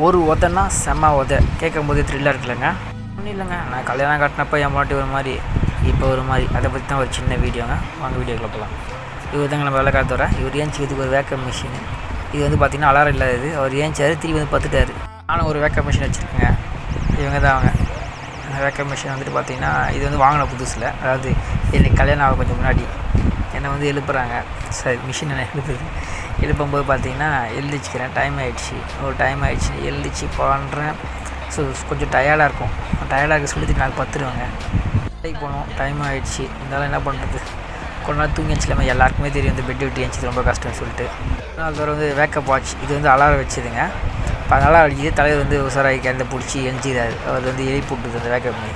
ஒரு உதன்னா செம்ம உத கேட்கும் போது த்ரில்லாக இருக்குல்லங்க. ஒன்றும் இல்லைங்க. நான் கல்யாணம் கட்டினப்போ என் பாட்டி ஒரு மாதிரி இப்போ ஒரு மாதிரி. அதை பற்றி தான் ஒரு சின்ன வீடியோங்க. வாங்க வீடியோக்குள்ள போகலாம். இவர் தாங்க நம்ம வேலை காத்துற இவர் ஏஞ்சிக்கிறதுக்கு ஒரு வேக்கம் மிஷின் இது வந்து பார்த்திங்கன்னா அலாரம் இல்லாதது. அவர் ஏன்ச்சாரு திரும்பி வந்து பார்த்துட்டாரு நானும் ஒரு வேக்கம் மிஷின் வச்சுருக்கேங்க. இவங்க தான் அவங்க. அந்த வேக்கம் மிஷின் வந்துட்டு பார்த்திங்கன்னா இது வந்து வாங்கின புதுசில். அதாவது எனக்கு கல்யாணம் ஆக கொஞ்சம் முன்னாடி. என்னை வந்து எழுப்புறாங்க. சரி மிஷின் என்ன எழுப்புது? எழுப்பும்போது பார்த்தீங்கன்னா எழுந்திரிச்சிக்கிறேன். டைம் ஆகிடுச்சு ஒரு டைம் ஆகிடுச்சு எழுந்திரிச்சி பண்ணுறேன் ஸோ கொஞ்சம் டயர்டாக இருக்கும். டயர்டாக இருக்க சொல்லி நாங்கள் பத்துருவேங்க வேலைக்கு போனோம் டைம் ஆகிடுச்சு இருந்தாலும் என்ன பண்ணுறது கொஞ்ச நாள் தூங்கி வச்சுலாமல் எல்லாருக்குமே தெரியும் இந்த பெட் விட்டு ஏஞ்சி ரொம்ப கஷ்டம்னு சொல்லிட்டு. நாள் தவிர வந்து வேக்கப் வாட்ச் இது வந்து அலாரம் வச்சுதுங்க. இப்போ அதனால் அடிக்குது தலைவர் வந்து உசாராகி கிடந்த பிடிச்சி எழுஞ்சிடாரு அவர் வந்து எழுப்பி விட்டுது அந்த வேக்கப் பண்ணி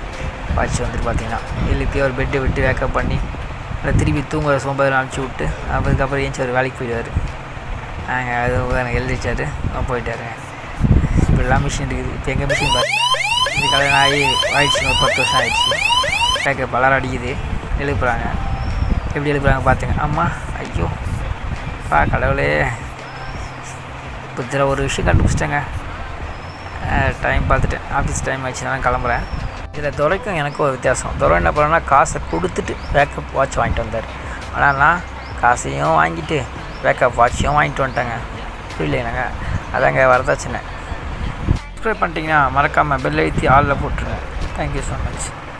வாட்ச் வந்துட்டு பார்த்தீங்கன்னா எழுப்பி அவர் பெட்டை விட்டு வேக்கப் பண்ணி அதை திருப்பி தூங்குற சோம்பதில் அனுப்பிச்சி விட்டு அதுக்கப்புறம் ஏஞ்சி அவர் வேலைக்கு போயிடுவார். நாங்கள் அது எனக்கு எழுதிச்சார் போயிட்டாருங்க. இப்படிலாம் மிஷின் இருக்குது. இப்போ எங்கள் மிஷின் பார்த்து இது கல்யாணம் ஆகி ஆயிடுச்சு. ஒரு பத்து வருஷம் ஆயிடுச்சு. கேட்க பலர் அடிக்குது. எழுப்புறாங்க. எப்படி எழுப்புறாங்க பார்த்துங்க அம்மா ஐயோ. பா கடவுளே. இப்போ இதில் ஒரு விஷயம் கண்டுபிடிச்சிட்டேங்க. டைம் பார்த்துட்டேன். ஆஃபீஸ் டைம் ஆயிடுச்சு நான் கிளம்புறேன். இதில் துரைக்கும் எனக்கும் ஒரு வித்தியாசம். துரை என்ன பண்ணனா காசை கொடுத்துட்டு பேக்கப் வாட்ச் வாங்கிட்டு வந்தார். ஆனால் நான் காசையும் வாங்கிட்டு பேக்கப் வாட்சையும் வாங்கிட்டு வந்துட்டேங்க. புரியலைங்க அதாங்க வரதாச்சுன்னு சப்ஸ்கிரைப் பண்ணிட்டீங்கன்னா மறக்காமல் பெல் ஐத்தி ஆளில் போட்டுருங்க. Thank you so much